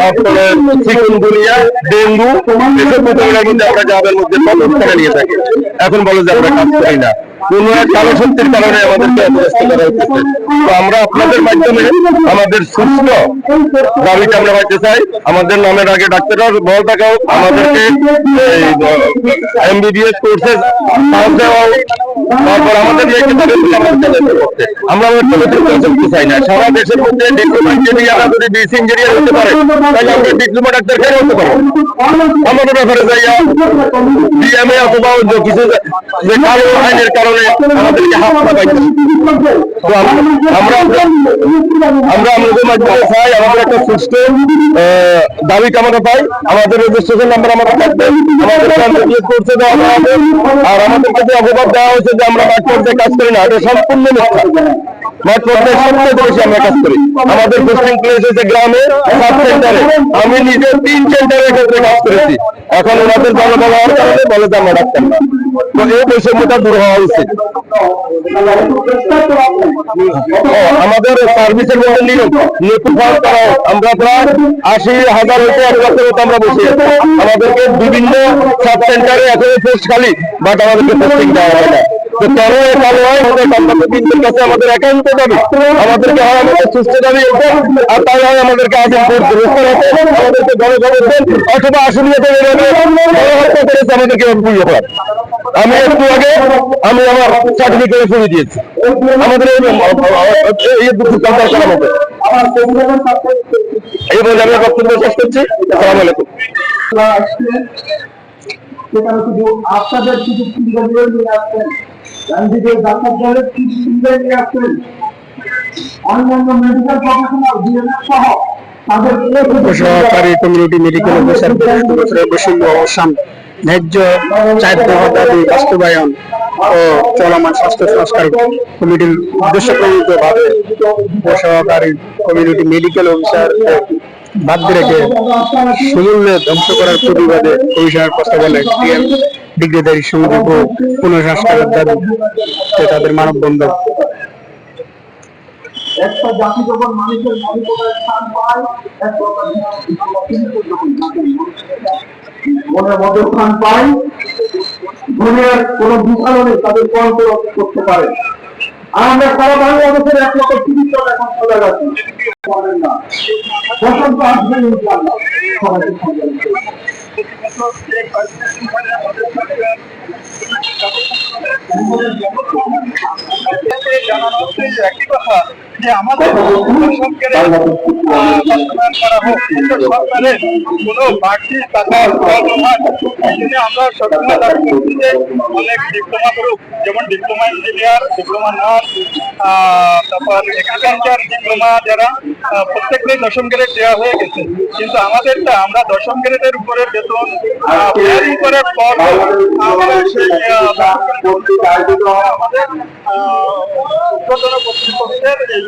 তারপরে chikungunya dengue এসব মোকাবিলার কিন্তু আমরা গ্রামের মধ্যে পদক্ষেপে নিয়ে থাকি এখন বলো যে আমরা কাজ করি না। কোন এক শক্তির কারণে আমাদেরকে অপদস্থ করা হচ্ছে তো আমরা আপনাদের মাধ্যমে আমাদের সুস্থ আমরা পাইতে চাই আমাদের নামের আগে বল এমবিবিএস কোর্সে। তারপর আমাদের। আমরা চলতে চাই না সারা দেশের মধ্যে ডিপ্লোমা ইঞ্জিনিয়াররা যদি ইঞ্জিনিয়ার হতে পারে, তাহলে আমরা ডিপ্লোমা ডাক্তার কেন হতে পারব আমাদের ব্যাপারে যাইয়া ডিএমএ অথবা কিছু যে কালো আইনের কারণে আমরা আমরা একটা দাবি আমাদের নাম্বার থাকবে। আমাদের করতে দেওয়া আর হয়েছে যে আমরা সম্পূর্ণ আমরা কাজ করি। আমাদের গ্রামে আমি নিজে তিন সেন্টারে ক্ষেত্রে কাজ করেছি। এখন ওনাদের জনবল হওয়ার কারণে বলে যে আমরা ডাক্তার না। তো এই বৈষম্যটা দূর হওয়া উচিত। ও, আমাদের সার্ভিসের মধ্যে আমরা প্রায় আশি হাজার হইতে এক লক্ষের মতো আমরা বসে আছি। আমাদেরকে বিভিন্ন সাব সেন্টারে এখন পোস্ট খালি বাট আমাদেরকে দেওয়া হয় না। একান্ত আমাদেরকে তাই আমাদেরকে হতে আমাদেরকে ঘরে আমি একটু আগে আমি আমার সার্টিফিকেট ফুড়ে দিয়েছি আমাদের এই করা হবে এই বলে আমি বক্তব্য শেষ করছি আসসালামু আলাইকুম আপনাদের শুধু নিয়ে আসছেন গান্ধীদের ডাক্তার দলের অন্যান্য মেডিকেল প্রফেশনাল বিএমএস সহ সহকারী কমিউনিটি মেডিকেল অফিসার বছরের বৈষম্য অবসান ন্যায্য চার দাবি বাস্তবায়ন ও চলমান স্বাস্থ্য সংস্কার কমিটির উদ্দেশ্য প্রণীত ভাবে সহকারী কমিউনিটি মেডিকেল অফিসার বাদ রেখে ধ্বংস করার প্রতিবাদে ডিগ্রিধারী পুনঃসংস্কারের তাদের মানববন্ধন। একটা জাতি যখন মানুষের পায় স্থান পায় কোন বিশালনে তাদের করতে পারে। আমরা সারা বাংলাদেশের এক লক্ষ এখন গেছি। পারেন বসন্ত একই কথা যে আমাদের কোনো বাড়তি টাকার ডিপ্লোমা ইঞ্জিনিয়ার ডিপ্লোমা যারা প্রত্যেকটাই দশম গ্রেড দেওয়া হয়ে গেছে। কিন্তু আমাদেরটা, আমরা দশম গ্রেডের উপরে বেতন আমাদের ঊর্ধ্বতন কর্তৃপক্ষের এই